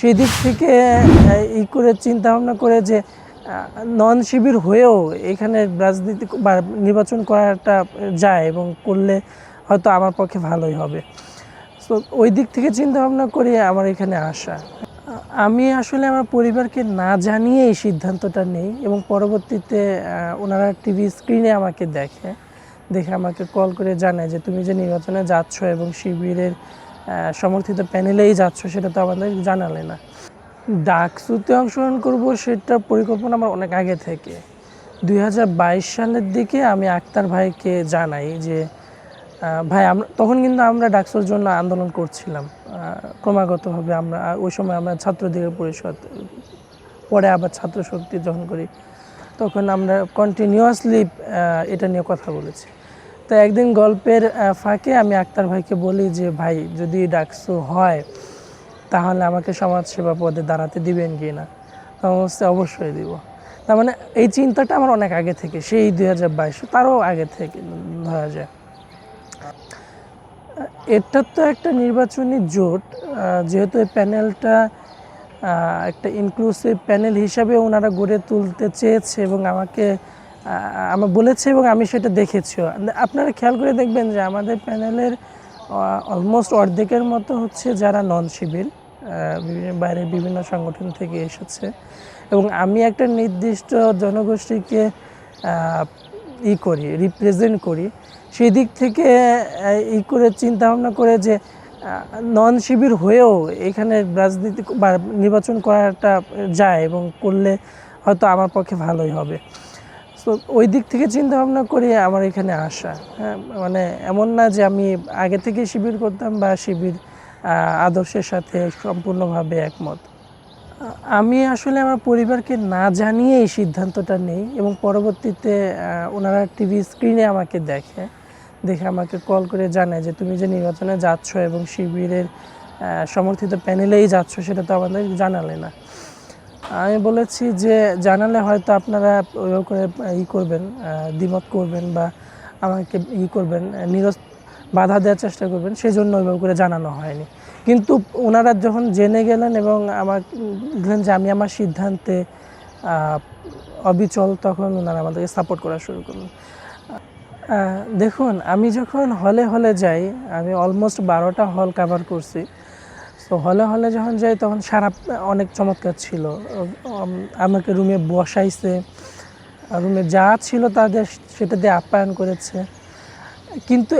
সেই দিক থেকে আহ, ই করে চিন্তা ভাবনা করে যে নন শিবির হয়েও এখানে রাজনীতি বা নির্বাচন করাটা যায় এবং করলে হয়তো আমার পক্ষে ভালোই হবে। তো ওই দিক থেকে চিন্তা ভাবনা করে আমার এখানে আসা। আমি আসলে আমার পরিবারকে না জানিয়ে এই সিদ্ধান্তটা নেই এবং পরবর্তীতে ওনারা টিভি স্ক্রিনে আমাকে দেখে দেখে আমাকে কল করে জানায় যে তুমি যে নির্বাচনে যাচ্ছ এবং শিবিরের সমর্থিত প্যানেলেই যাচ্ছ, সেটা তো আমাদের জানালে না। ডাকসুতে অংশগ্রহণ করব সেটা পরিকল্পনা আমার অনেক আগে থেকে। দুই হাজার বাইশ সালের দিকে আমি আক্তার ভাইকে জানাই যে ভাই, আমরা, তখন কিন্তু আমরা ডাকসুর জন্য আন্দোলন করছিলাম। ক্রমাগতভাবে আমরা ওই সময় আমরা ছাত্রদিগের পরিষদ, পরে আবার ছাত্র শক্তি যখন করি, তখন আমরা কন্টিনিউয়াসলি এটা নিয়ে কথা বলেছি। তো একদিন গল্পের ফাঁকে আমি আক্তার ভাইকে বলি যে, ভাই, যদি ডাকসু হয়, তাহলে আমাকে সমাজসেবা পদে দাঁড়াতে দিবেন কি না? তখন অবশ্যই দিব। তার মানে এই চিন্তাটা আমার অনেক আগে থেকে, সেই দুই হাজার বাইশ, তারও আগে থেকে ধরা যায়। এটা তো একটা নির্বাচনী জোট যেহেতু এই প্যানেলটা একটা ইনক্লুসিভ প্যানেল হিসাবে ওনারা গড়ে তুলতে চেয়েছে এবং আমাকে আমার বলেছে এবং আমি সেটা দেখেছিও আপনারা খেয়াল করে দেখবেন যে আমাদের প্যানেলের অলমোস্ট অর্ধেকের মতো হচ্ছে যারা নন শিবির বিভিন্ন বাইরের বিভিন্ন সংগঠন থেকে এসেছে। এবং আমি একটা নির্দিষ্ট জনগোষ্ঠীকে ই করি রিপ্রেজেন্ট করি। সেই দিক থেকে ই করে চিন্তা ভাবনা করে যে নন শিবির হয়েও এখানে রাজনীতি বা নির্বাচন করাটা যায় এবং করলে হয়তো আমার পক্ষে ভালোই হবে। তো ওই দিক থেকে চিন্তা ভাবনা করে আমার এখানে আসা। হ্যাঁ মানে এমন না যে আমি আগে থেকে শিবির করতাম বা শিবির আদর্শের সাথে সম্পূর্ণভাবে একমত। আমি আসলে আমার পরিবারকে না জানিয়ে এই সিদ্ধান্তটা নেই এবং পরবর্তীতে ওনারা টিভি স্ক্রিনে আমাকে দেখে দেখে আমাকে কল করে জানায় যে তুমি যে নির্বাচনে যাচ্ছ এবং শিবিরের সমর্থিত প্যানেলেই যাচ্ছ সেটা তো আমাদের জানালে না। আমি বলেছি যে জানালে হয়তো আপনারা ওইভাবে করে ই করবেন দ্বিমত করবেন বা আমাকে ই করবেন নিরস, বাধা দেওয়ার চেষ্টা করবেন সেই জন্য ওইভাবে করে জানানো হয়নি। কিন্তু ওনারা যখন জেনে গেলেন এবং আমার দেখলেন যে আমি আমার সিদ্ধান্তে অবিচল, তখন ওনারা আমাদেরকে সাপোর্ট করা শুরু করলেন। দেখুন, আমি যখন হলে হলে যাই, আমি অলমোস্ট বারোটা হল কাভার করছি। তো হলে হলে যখন যাই তখন সারা অনেক চমৎকার ছিল। আমাকে রুমে বসাইছে। রুমে যা ছিল তাদের সেটা দিয়ে আপ্যায়ন করেছে। কিন্তু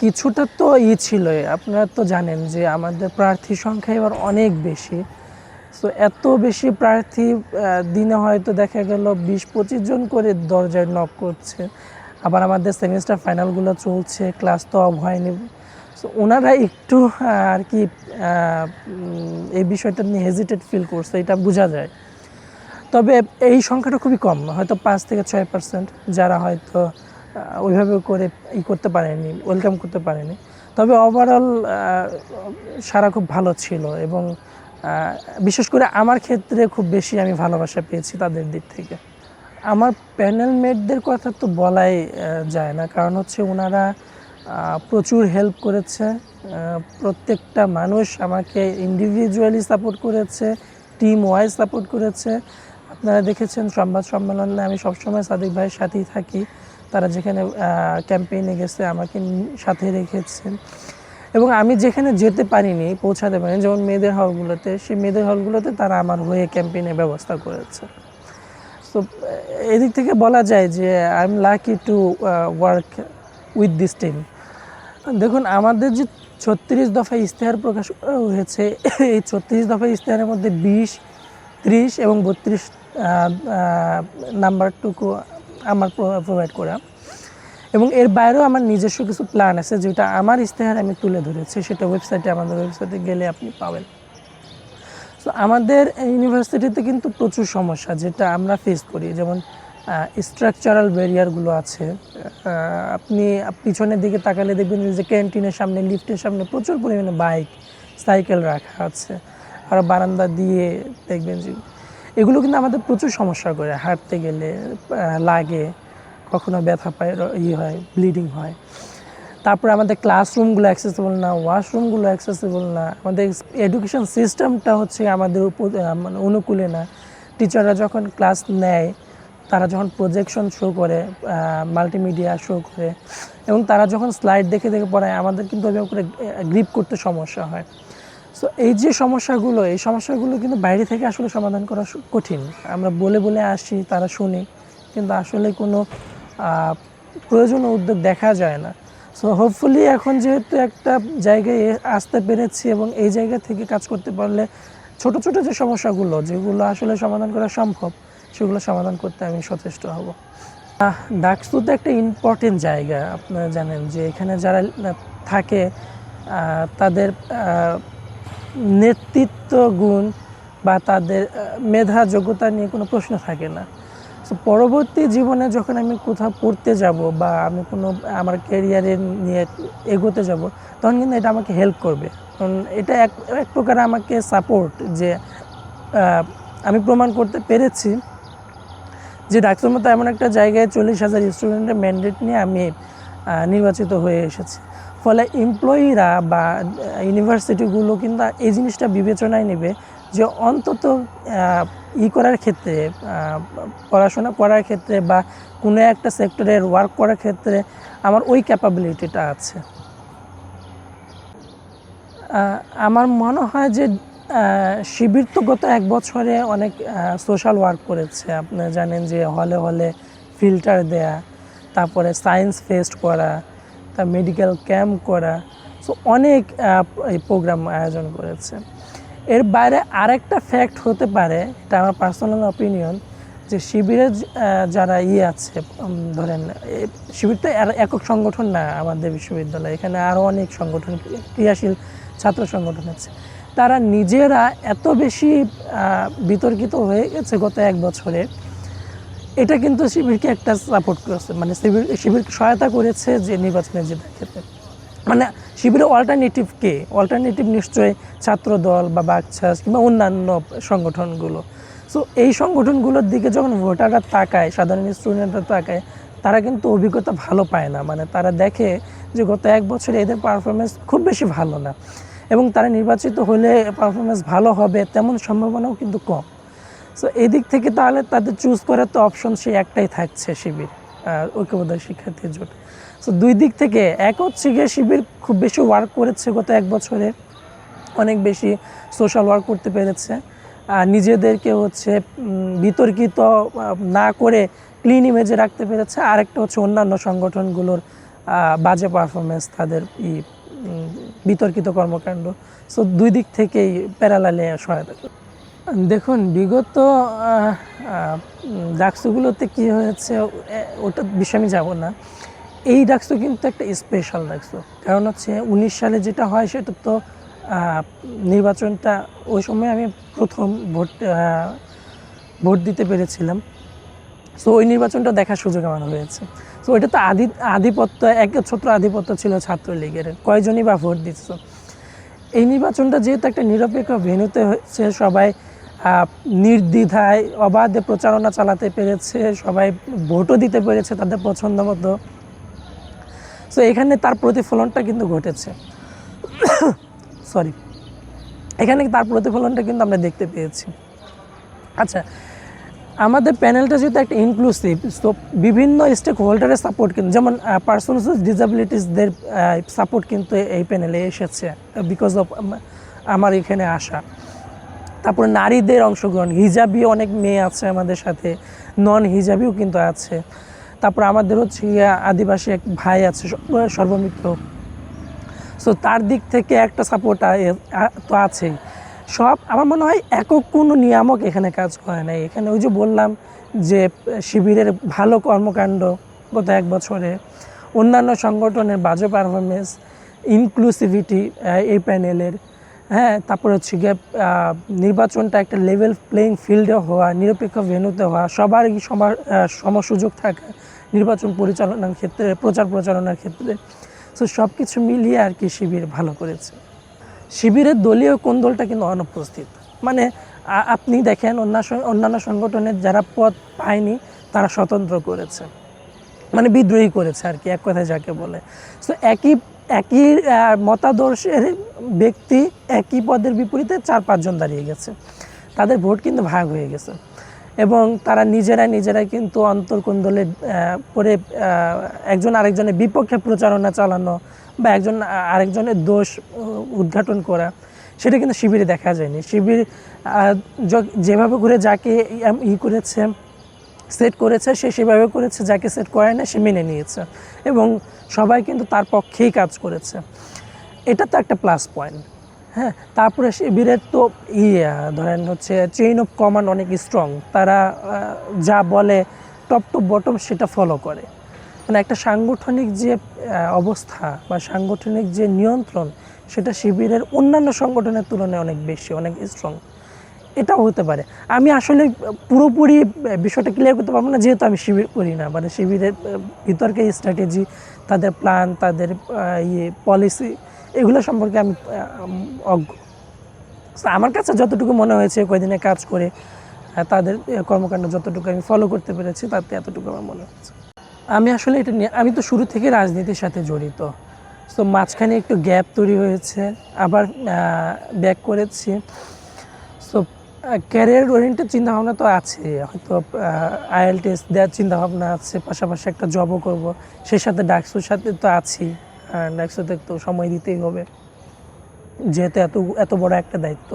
কিছুটা তো ই ছিল আপনারা তো জানেন যে আমাদের প্রার্থী সংখ্যা এবার অনেক বেশি। তো এত বেশি প্রার্থী দিনে হয়তো দেখা গেল বিশ পঁচিশ জন করে দরজায় নক করছে। আবার আমাদের সেমিস্টার ফাইনালগুলো চলছে ক্লাস তো অফ হয়নি। তো ওনারা একটু আর কি এই বিষয়টা নিয়ে হেজিটেট ফিল করছে, এটা বোঝা যায়। তবে এই সংখ্যাটা খুবই কম, হয়তো পাঁচ থেকে ছয় পার্সেন্ট যারা হয়তো ওইভাবে করে ই করতে পারেনি ওয়েলকাম করতে পারেনি। তবে ওভারঅল সারা খুব ভালো ছিল এবং বিশেষ করে আমার ক্ষেত্রে খুব বেশি আমি ভালোবাসা পেয়েছি তাদের দিক থেকে। আমার প্যানেল মেটদের কথা তো বলাই যায় না, কারণ হচ্ছে ওনারা প্রচুর হেল্প করেছে। প্রত্যেকটা মানুষ আমাকে ইন্ডিভিজুয়ালি সাপোর্ট করেছে টিম ওয়াইজ সাপোর্ট করেছে। আপনারা দেখেছেন সংবাদ সম্মেলনে আমি সবসময় সাদিক ভাইয়ের সাথেই থাকি। তারা যেখানে ক্যাম্পেইনে গেছে, আমাকে সাথে রেখেছেন। এবং আমি যেখানে যেতে পারিনি, পৌঁছাতে পারিনি, যেমন মেয়েদের হলগুলোতে, সেই মেয়েদের হলগুলোতে তারা আমার হয়ে ক্যাম্পেইনের ব্যবস্থা করেছে। তো এদিক থেকে বলা যায় যে I am lucky to work with this team দেখুন, আমাদের যে ছত্রিশ দফা ইশতেহার প্রকাশ হয়েছে, এই ছত্রিশ দফা ইশতেহারের মধ্যে বিশ, ত্রিশ এবং বত্রিশ নাম্বারটুকু আমার প্রোভাইড করা। এবং এর বাইরেও আমার নিজস্ব কিছু প্ল্যান আছে, যেটা আমার ইশতেহার আমি তুলে ধরেছি, সেটা ওয়েবসাইটে আমাদের ওয়েবসাইটে গেলে আপনি পাবেন। তো আমাদের ইউনিভার্সিটিতে কিন্তু প্রচুর সমস্যা, যেটা আমরা ফেস করি। যেমন স্ট্রাকচারাল ব্যারিয়ারগুলো আছে। আপনি পিছনের দিকে তাকালে দেখবেন যে ক্যান্টিনের সামনে লিফটের সামনে প্রচুর পরিমাণে বাইক সাইকেল রাখা আছে। আর বারান্দা দিয়ে দেখবেন যে, এগুলো কিন্তু আমাদের প্রচুর সমস্যা করে। হাঁটতে গেলে লাগে, কখনো ব্যথা পায় ই হয় ব্লিডিং হয়। তারপরে আমাদের ক্লাসরুমগুলো অ্যাক্সেসেবল না ওয়াশরুমগুলো অ্যাক্সেসেবল না। আমাদের এডুকেশন সিস্টেমটা হচ্ছে আমাদের উপর মানে অনুকূলে না। টিচাররা যখন ক্লাস নেয় তারা যখন প্রজেকশন শো করে মাল্টিমিডিয়া শো করে, এবং তারা যখন স্লাইড দেখে দেখে পড়ায়, আমাদের কিন্তু ওইভাবে করে গ্রিপ করতে সমস্যা হয়। সো এই যে সমস্যাগুলো, এই সমস্যাগুলো কিন্তু বাইরে থেকে আসলে সমাধান করা কঠিন। আমরা বলে বলে আসি, তারা শুনি, কিন্তু আসলে কোনো প্রয়োজনীয় উদ্যোগ দেখা যায় না। সো হোপফুলি এখন যেহেতু একটা জায়গায় আসতে পেরেছি এবং এই জায়গা থেকে কাজ করতে পারলে ছোট ছোট যে সমস্যাগুলো, যেগুলো আসলে সমাধান করা সম্ভব সেগুলো সমাধান করতে আমি সচেষ্ট হব। ডাকসু তো একটা ইম্পর্টেন্ট জায়গা, আপনারা জানেন যে এখানে যারা থাকে তাদের নেতৃত্ব গুণ বা তাদের মেধা, যোগ্যতা নিয়ে কোনো প্রশ্ন থাকে না। সো পরবর্তী জীবনে যখন আমি কোথাও পড়তে যাব বা আমি কোনো, আমার ক্যারিয়ারে নিয়ে এগোতে যাব, তখন কিন্তু এটা আমাকে হেল্প করবে। কারণ এটা এক এক প্রকার আমাকে সাপোর্ট যে আমি প্রমাণ করতে পেরেছি। যে ডাক্তার মতো এমন একটা জায়গায় চল্লিশ হাজার স্টুডেন্টের ম্যান্ডেট নিয়ে আমি নির্বাচিত হয়ে এসেছি। ফলে এমপ্লয়িরা বা ইউনিভার্সিটিগুলো কিন্তু এই জিনিসটা বিবেচনায় নেবে যে অন্তত ই করার ক্ষেত্রে পড়াশোনা করার ক্ষেত্রে বা কোনো একটা সেক্টরের ওয়ার্ক করার ক্ষেত্রে আমার ওই ক্যাপাবিলিটিটা আছে। আমার মনে হয় যে শিবির তো গত এক বছরে অনেক সোশ্যাল ওয়ার্ক করেছে। আপনি জানেন যে হলে হলে ফিল্টার দেয়া, তারপরে সায়েন্স ফেস্ট করা তার মেডিকেল ক্যাম্প করা সো অনেক এই প্রোগ্রাম আয়োজন করেছে। এর বাইরে আরেকটা ফ্যাক্ট হতে পারে, এটা আমার পার্সোনাল অপিনিয়ন যে শিবিরের যারা ইয়ে আছে ধরেন শিবির তো একক সংগঠন না আমাদের বিশ্ববিদ্যালয়, এখানে আরও অনেক সংগঠন, ক্রিয়াশীল ছাত্র সংগঠন আছে। তারা নিজেরা এত বেশি বিতর্কিত হয়ে গেছে গত এক বছরে। এটা কিন্তু শিবিরকে একটা সাপোর্ট করেছে মানে শিবির, শিবিরকে সহায়তা করেছে যে নির্বাচনে জেতার ক্ষেত্রে। মানে শিবিরের অল্টারনেটিভ কে? অল্টারনেটিভ নিশ্চয়ই ছাত্র দল বা বাকছাস কিংবা অন্যান্য সংগঠনগুলো। সো এই সংগঠনগুলোর দিকে যখন ভোটাররা তাকায়, সাধারণ স্টুডেন্টরা তাকায়, তারা কিন্তু অভিজ্ঞতা ভালো পায় না। মানে তারা দেখে যে গত এক বছরে এদের পারফরমেন্স খুব বেশি ভালো না। এবং তারা নির্বাচিত হলে পারফরমেন্স ভালো হবে, তেমন সম্ভাবনাও কিন্তু কম। সো এই দিক থেকে তাহলে তাদের চুজ করার তো অপশন সেই একটাই থাকছে শিবির ঐক্যবদ্ধ শিক্ষার্থী জোট সো দুই দিক থেকে এক হচ্ছে গিয়ে শিবির খুব বেশি ওয়ার্ক করেছে গত এক বছরে, অনেক বেশি সোশ্যাল ওয়ার্ক করতে পেরেছে নিজেদেরকে হচ্ছে বিতর্কিত না করে ক্লিন ইমেজে রাখতে পেরেছে। আরেকটা হচ্ছে অন্যান্য সংগঠনগুলোর বাজে পারফরমেন্স তাদের ই বিতর্কিত কর্মকাণ্ড। সো দুই দিক থেকেই প্যারালালে সহায়তা করে দেখুন, বিগত ডাকসুগুলোতে কি হয়েছে ওটার বিষয়ে আমি যাব না। এই ডাকসু কিন্তু একটা স্পেশাল ডাকসু। কারণ হচ্ছে উনিশ সালে যেটা হয়, সেটা তো নির্বাচনটা ওই সময় আমি প্রথম ভোট ভোট দিতে পেরেছিলাম। সো ওই নির্বাচনটা দেখার সুযোগ আমার হয়েছে। সো এটা তো আধি আধিপত্য, একচ্ছত্র আধিপত্য ছিল ছাত্রলীগের। কয়জনই বা ভোট দিচ্ছ এই নির্বাচনটা যেহেতু একটা নিরপেক্ষ ভেন্যুতে হচ্ছে সবাই নির্দ্বিধায় অবাধে প্রচারণা চালাতে পেরেছে, সবাই ভোটও দিতে পেরেছে তাদের পছন্দ মতো। সো এখানে তার প্রতিফলনটা কিন্তু ঘটেছে। সরি এখানে তার প্রতিফলনটা কিন্তু আমরা দেখতে পেয়েছি। আচ্ছা আমাদের প্যানেলটা যেহেতু একটা ইনক্লুসিভ তো বিভিন্ন স্টেক হোল্ডারের সাপোর্ট কিন্তু, যেমন পার্সনস উইথ ডিসএবিলিটিসদের সাপোর্ট কিন্তু এই প্যানেলে এসেছে বিকজ অফ আমার এখানে আসা। তারপরে নারীদের অংশগ্রহণ, হিজাবি অনেক মেয়ে আছে আমাদের সাথে নন হিজাবিও কিন্তু আছে। তারপর আমাদের হচ্ছে আদিবাসী এক ভাই আছে সর্বমিত্র। সো তার দিক থেকে একটা সাপোর্ট তো আছেই। সব আমার মনে হয় একক কোনো নিয়ামক এখানে কাজ করে নাই। এখানে ওই যে বললাম যে শিবিরের ভালো কর্মকাণ্ড গত এক বছরে অন্যান্য সংগঠনের বাজে পারফরমেন্স ইনক্লুসিভিটি এই প্যানেলের হ্যাঁ তারপর হচ্ছে গিয়ে নির্বাচনটা একটা লেভেল প্লেইং ফিল্ডে হওয়া নিরপেক্ষ ভেন্যুতে হওয়া সবারই সবার আহ, সমসুযোগ থাকা নির্বাচন পরিচালনার ক্ষেত্রে প্রচার প্রচারণার ক্ষেত্রে। সো সব কিছু মিলিয়ে আর কি শিবির ভালো করেছে। শিবিরের দলীয় কোন্দলটা কিন্তু অনুপস্থিত? মানে আপনি দেখেন অন্যান্য সংগঠনের যারা পদ পায়নি, তারা স্বতন্ত্র করেছে। মানে বিদ্রোহী করেছে আর কি, এক কথায় যাকে বলে। তো একই একই মতাদর্শের ব্যক্তি একই পদের বিপরীতে চার, পাঁচজন দাঁড়িয়ে গেছে। তাদের ভোট কিন্তু ভাগ হয়ে গেছে। এবং তারা নিজেরাই নিজেরাই কিন্তু অন্তর্কুন্দলে পরে একজন আরেকজনের বিপক্ষে প্রচারণা চালানো বা একজন আরেকজনের দোষ উদ্ঘাটন করা, সেটা কিন্তু শিবিরে দেখা যায়নি। শিবির যেভাবে করে যাকে ই করেছে, সেট করেছে, সে সেভাবে করেছে, যাকে সেট করে না, সে মেনে নিয়েছে এবং সবাই কিন্তু তার পক্ষেই কাজ করেছে। এটা তো একটা প্লাস পয়েন্ট। হ্যাঁ তারপরে শিবিরের তো ইয়ে ধরেন হচ্ছে চেইন অফ কমান্ড অনেক স্ট্রং তারা যা বলে টপ টু বটম সেটা ফলো করে। মানে একটা সাংগঠনিক যে অবস্থা বা সাংগঠনিক যে নিয়ন্ত্রণ, সেটা শিবিরের অন্যান্য সংগঠনের তুলনায় অনেক বেশি, অনেক স্ট্রং এটাও হতে পারে। আমি আসলে পুরোপুরি বিষয়টা ক্লিয়ার করতে পারব না, যেহেতু আমি শিবির করি না। মানে শিবিরের ভিতরকে স্ট্র্যাটেজি তাদের প্ল্যান তাদের ইয়ে পলিসি এগুলো সম্পর্কে আমি অজ্ঞ। আমার কাছে যতটুকু মনে হয়েছে কয়দিনে কাজ করে তাদের কর্মকাণ্ড যতটুকু আমি ফলো করতে পেরেছি, তাতে এতটুকু আমার মনে হচ্ছে আমি আসলে এটা নিয়ে, আমি তো শুরু থেকে রাজনীতির সাথে জড়িত। তো মাঝখানে একটু গ্যাপ তৈরি হয়েছে, আবার ব্যাক করেছি। সো ক্যারিয়ার ওরিয়েন্টেড চিন্তাভাবনা তো আছে, হয়তো আইএল টেস্ট দেওয়ার চিন্তাভাবনা আছে, পাশাপাশি একটা জবও করব, সেই সাথে ডাকসুর সাথে তো আছি। ডাকসুতে তো সময় দিতেই হবে। যেহেতু এত এত বড় একটা দায়িত্ব।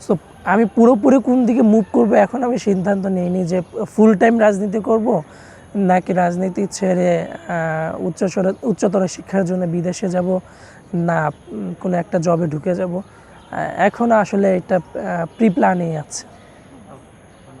সো আমি পুরোপুরি কোন দিকে মুভ করব এখন আমি সিদ্ধান্ত নিইনি যে ফুল টাইম রাজনীতি করব নাকি রাজনীতি ছেড়ে আহ, উচ্চস্তর উচ্চতর শিক্ষার জন্য বিদেশে যাব না কোনো একটা জবে ঢুকে যাব। এখন আসলে এটা প্রি প্ল্যানেই আছে।